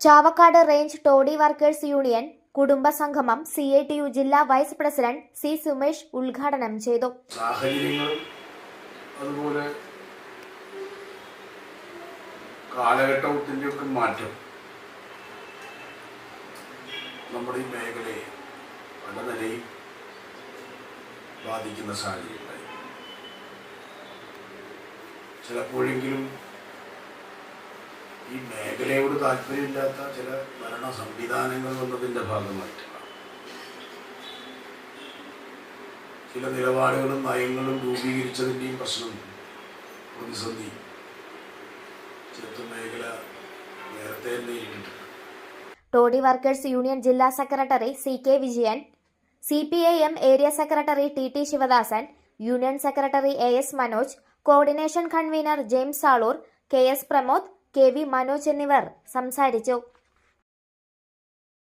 Chavakkad range toddy workers union കുടുംബ സംഗമം C I T U ജില്ലാ വൈസ് പ്രസിഡന്റ് സി സുമേഷ് ഉദ്ഘാടനം ചെയ്തു. അതുപോലെ കാലഘട്ടത്തിന്റെയൊക്കെ മാറ്റം നമ്മുടെ ഈ മേഖലയെ പല നിലയിൽ ബാധിക്കുന്ന സാഹചര്യമുണ്ടായി ചിലപ്പോഴെങ്കിലും ഈ മേഖലയോട് താല്പര്യമില്ലാത്ത ചില ഭരണ സംവിധാനങ്ങൾ വന്നതിന്റെ ഭാഗമായിട്ടാണ് ചില നിലപാടുകളും നയങ്ങളും രൂപീകരിച്ചതിന്റെയും പ്രശ്നം പ്രതിസന്ധി ചെറുത്തു മേഖല നേരത്തെ നേരിട്ടിട്ടുണ്ട് ടോഡി വർക്കേഴ്സ് യൂണിയൻ ജില്ലാ secretary C K Vijayan C P I M area secretary T T Sivadasan union secretary A S Manoj coordination convener James Saloor K S Pramod K V Manoj എന്നിവർ സംസാരിച്ചു